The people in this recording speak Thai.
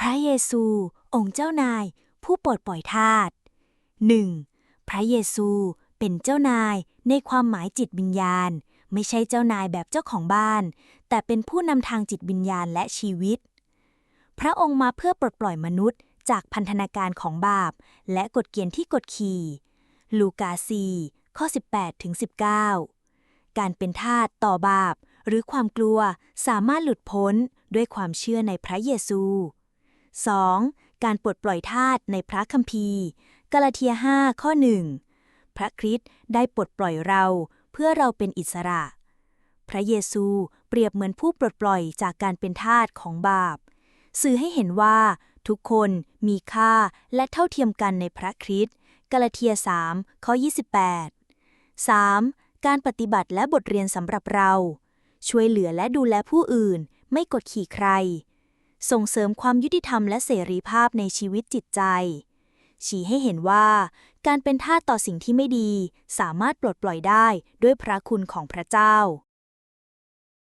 พระเยซู องค์เจ้านาย ผู้ปลดปล่อยทาส 1. พระเยซูเป็นเจ้านายในความหมายจิตวิญญาณ ไม่ใช่เจ้านายแบบเจ้าของบ้าน แต่เป็นผู้นำทางจิตวิญญาณและชีวิต พระองค์มาเพื่อปลดปล่อยมนุษย์ จากพันธนาการของบาป และกฎเกณฑ์ที่กดขี่ลูกาซีข้อ 18ถึง19 การเป็นทาสต่อบาป หรือความกลัวสามารถหลุดพ้นด้วยความเชื่อในพระเยซู 2. การปลดปล่อยทาสในพระคัมภีร์ กาลาเทีย5ข้อ 1 พระคริสต์ได้ปลดปล่อยเราเพื่อเราเป็นอิสระ พระเยซูเปรียบเหมือนผู้ปลดปล่อยจากการเป็นทาสของบาป สื่อให้เห็นว่าทุกคนมีค่าและเท่าเทียมกันในพระคริสต์ กาลาเทีย3ข้อ 28 3. การปฏิบัติและบทเรียนสำหรับเรา ช่วยเหลือและดูแลผู้อื่น ไม่กดขี่ใคร ส่งเสริมความยุติธรรมและเสรีภาพในชีวิตจิตใจ ชี้ให้เห็นว่า การเป็นทาสต่อสิ่งที่ไม่ดี สามารถปลดปล่อยได้ด้วยพระคุณของพระเจ้า